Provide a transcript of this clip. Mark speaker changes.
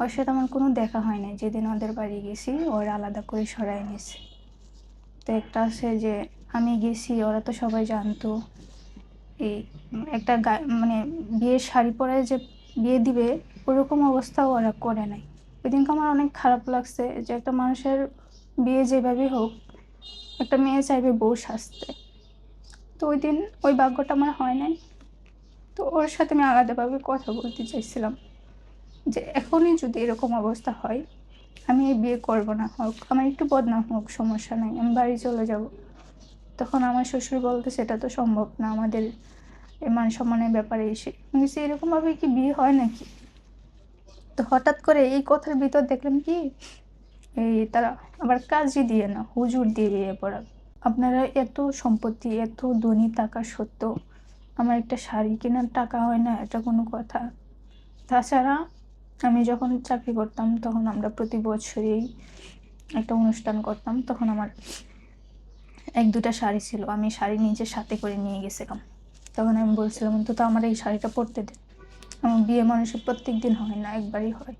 Speaker 1: ওর সাথে আমার কোনো দেখা হয় নাই। যেদিন ওদের বাড়ি গেছি, ওরা আলাদা করে সরাই নিয়েছে। তো একটা আছে যে, আমি গেছি, ওরা তো সবাই জানতো। এই একটা মানে বিয়ের শাড়ি পরে যে বিয়ে দিবে, ওরকম অবস্থাও ওরা করে নাই। ওই দিনকে আমার অনেক খারাপ লাগছে যে একটা মানুষের বিয়ে যেভাবেই হোক, একটা মেয়ে চাইবে বউ সাজতে। তো ওই দিন ওই ভাগ্যটা আমার হয় নাই। তো ওর সাথে আমি আলাদাভাবে কথা বলতে চাইছিলাম। যে এখনই যদি এরকম অবস্থা হয়, আমি এই বিয়ে করব না হোক, আমার একটু বদনাম হোক, সমস্যা নাই, আমি বাড়ি চলে যাব। তখন আমার শ্বশুর বলতে, সেটা তো সম্ভব না, আমাদের মান সম্মানের ব্যাপারে এসে। আমি এরকমভাবে কি বিয়ে হয় নাকি? তো হঠাৎ করে এই কথার ভিতর দেখলাম কি, এই তারা আবার কাজই দিয়ে না, হুজুর দিয়ে বিয়ে পড়া। আপনারা এত সম্পত্তি, এত ধনী টাকা সত্ত্বেও আমার একটা শাড়ি কেনার টাকা হয় না, এটা কোনো কথা। তাছাড়া আমি যখন চাকরি করতাম, তখন আমরা প্রতি বছরই একটা অনুষ্ঠান করতাম। তখন আমার এক দুটা শাড়ি ছিল, আমি শাড়ি নিজের সাথে করে নিয়ে গেছিলাম। তখন আমি বলছিলাম তো আমার এই শাড়িটা পরতে দিন আমার বিয়ে মানুষের প্রত্যেক দিন হয় না, একবারই হয়।